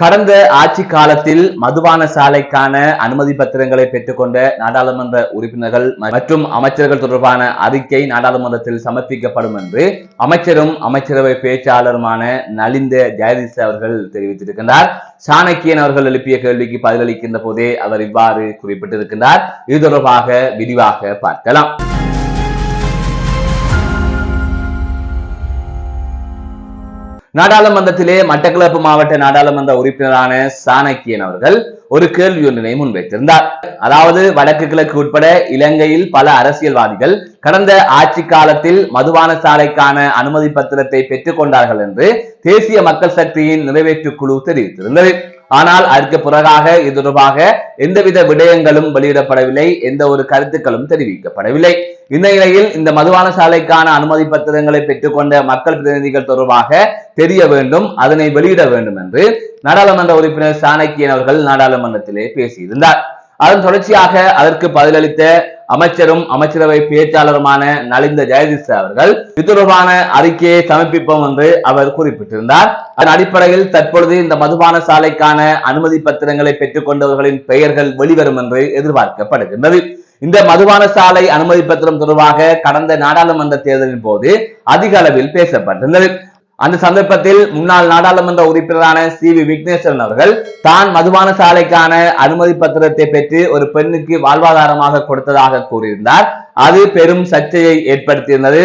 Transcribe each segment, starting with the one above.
கடந்த ஆட்சி காலத்தில் மதுபான சாலைக்கான அனுமதி பத்திரங்களை பெற்றுக்கொண்ட நாடாளுமன்ற உறுப்பினர்கள் மற்றும் அமைச்சர்கள் தொடர்பான அறிக்கை நாடாளுமன்றத்தில் சமர்ப்பிக்கப்படும் என்று அமைச்சரும் அமைச்சரவை பேச்சாளருமான நலிந்த ஜெயதீஸ் அவர்கள் தெரிவித்திருக்கின்றார். சாணக்கியன் அவர்கள் எழுப்பிய கேள்விக்கு பதிலளிக்கின்ற போதே அவர் இவ்வாறு குறிப்பிட்டிருக்கின்றார். இது தொடர்பாக விரிவாக பார்க்கலாம். நாடாளுமன்றத்திலே மட்டக்களப்பு மாவட்ட நாடாளுமன்ற உறுப்பினரான சாணக்கியன் அவர்கள் ஒரு கேள்வி ஒன்றினை முன்வைத்திருந்தார். அதாவது வடக்கு கிழக்கு உட்பட இலங்கையில் பல அரசியல்வாதிகள் கடந்த ஆட்சி காலத்தில் மதுபான சாலைக்கான அனுமதி பத்திரத்தை பெற்றுக் கொண்டார்கள் என்று தேசிய மக்கள் சக்தியின் நிறைவேற்று குழு தெரிவித்திருந்தது. ஆனால் அதற்கு பிறகாக இது தொடர்பாக எந்தவித விடயங்களும் வெளியிடப்படவில்லை எந்த ஒரு கருத்துக்களும் தெரிவிக்கப்படவில்லை. இந்த நிலையில் இந்த மதுபான சாலைக்கான அனுமதி பத்திரங்களை பெற்றுக்கொண்ட மக்கள் பிரதிநிதிகள் தொடர்பாக தெரிய வேண்டும் அதனை வெளியிட வேண்டும் என்று நாடாளுமன்ற உறுப்பினர் சாணக்கியன் அவர்கள் நாடாளுமன்றத்திலே பேசியிருந்தார். அதன் தொடர்ச்சியாக அதற்கு பதிலளித்த அமைச்சரும் அமைச்சரவை பேச்சாளருமான நலிந்த ஜெயதிஸ் அவர்கள் இது தொடர்பான அறிக்கையை சமர்ப்பிப்போம் என்று அவர் குறிப்பிட்டிருந்தார். அதன் அடிப்படையில் தற்பொழுது இந்த மதுபான சாலைக்கான அனுமதி பத்திரங்களை பெற்றுக் கொண்டவர்களின் பெயர்கள் வெளிவரும் என்று எதிர்பார்க்கப்படுகின்றது. இந்த மதுபான சாலை அனுமதி பத்திரம் தொடர்பாக கடந்த நாடாளுமன்ற தேர்தலின் போது அதிக அளவில் பேசப்பட்டிருந்தது. அந்த சந்தர்ப்பத்தில் முன்னாள் நாடாளுமன்ற உறுப்பினரான சி வி விக்னேஸ்வரன் அவர்கள் தான் மதுபான சாலைக்கான அனுமதி பத்திரத்தை பெற்று ஒரு பெண்ணுக்கு வாழ்வாதாரமாக கொடுத்ததாக கூறியிருந்தார். அது பெரும் சர்ச்சையை ஏற்படுத்தியிருந்தது.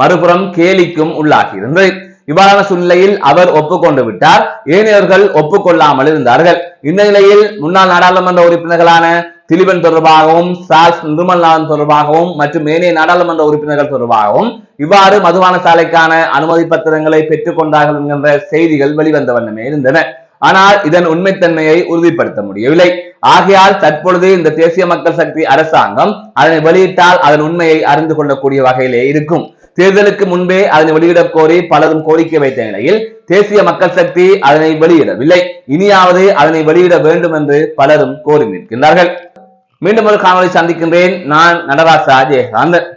மறுபுறம் கேலிக்கும் உள்ளாகியிருந்தது. இவ்வாறான சூழ்நிலையில் அவர் ஒப்புக்கொண்டு விட்டார். ஏனையவர்கள் ஒப்புக்கொள்ளாமல் இருந்தார்கள். இந்த நிலையில் முன்னாள் நாடாளுமன்ற உறுப்பினர்களான திலிபன் தொடர்பாகவும் சாஸ் நிர்மல்நாதன் தொடர்பாகவும் மற்றும் ஏனைய நாடாளுமன்ற உறுப்பினர்கள் தொடர்பாகவும் இவ்வாறு மதுபான சாலைக்கான அனுமதி பத்திரங்களை பெற்றுக் கொண்டார்கள் என்கின்ற செய்திகள் வெளிவந்த வண்ணமே இருந்தன. ஆனால் இதன் உண்மைத்தன்மையை உறுதிப்படுத்த முடியவில்லை. ஆகையால் தற்பொழுது இந்த தேசிய மக்கள் சக்தி அரசாங்கம் அதனை வெளியிட்டால் அதன் உண்மையை அறிந்து கொள்ளக்கூடிய வகையிலே இருக்கும். தேர்தலுக்கு முன்பே அதனை வெளியிட கோரி பலரும் கோரிக்கை வைத்த நிலையில் தேசிய மக்கள் சக்தி அதனை வெளியிடவில்லை. இனியாவது அதனை வெளியிட வேண்டும் என்று பலரும் கோரி நிற்கின்றார்கள். மீண்டும் ஒரு காணொலி சந்திக்கின்றேன். நான் நடராசா ஜெயகாந்தன்